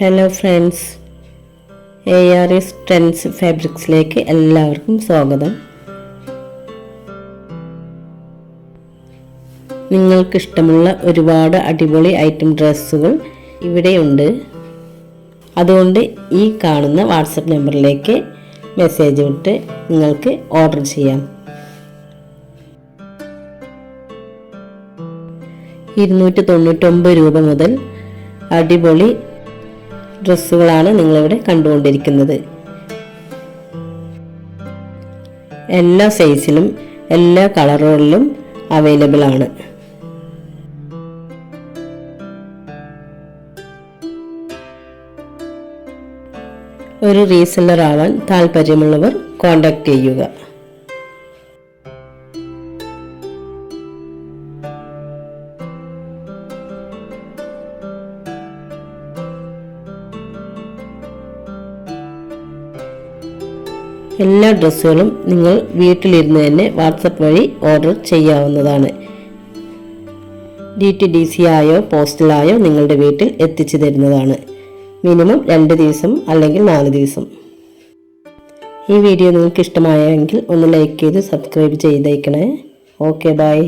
Hello friends A R S trends ഫാബ്രിക്സിലേക്ക് എല്ലാവർക്കും സ്വാഗതം. നിങ്ങൾക്കിഷ്ടമുള്ള ഒരുപാട് അടിപൊളി ഐറ്റം ഡ്രസ്സുകൾ ഇവിടെയുണ്ട്. അതുകൊണ്ട് ഈ കാണുന്ന വാട്സപ്പ് നമ്പറിലേക്ക് മെസ്സേജ് വിട്ട് നിങ്ങൾക്ക് ഓർഡർ ചെയ്യാം. ഇരുന്നൂറ്റി തൊണ്ണൂറ്റൊമ്പത് രൂപ മുതൽ അടിപൊളി ഡ്രസ്സുകളാണ് നിങ്ങളിവിടെ കണ്ടുകൊണ്ടിരിക്കുന്നത്. എല്ലാ സൈസിലും എല്ലാ കളറുകളിലും അവൈലബിൾ ആണ്. ഒരു റീസെല്ലർ ആവാൻ താല്പര്യമുള്ളവർ കോൺടാക്ട് ചെയ്യുക. എല്ലാ ഡ്രസ്സുകളും നിങ്ങൾ വീട്ടിലിരുന്ന് തന്നെ വാട്സപ്പ് വഴി ഓർഡർ ചെയ്യാവുന്നതാണ്. ഡി ടി ഡി സി ആയോ പോസ്റ്റലായോ നിങ്ങളുടെ വീട്ടിൽ എത്തിച്ചു തരുന്നതാണ്. മിനിമം രണ്ട് ദിവസം അല്ലെങ്കിൽ നാല് ദിവസം. ഈ വീഡിയോ നിങ്ങൾക്ക് ഇഷ്ടമായെങ്കിൽ ഒന്ന് ലൈക്ക് ചെയ്ത് സബ്സ്ക്രൈബ് ചെയ്തേക്കണേ. Okay bye.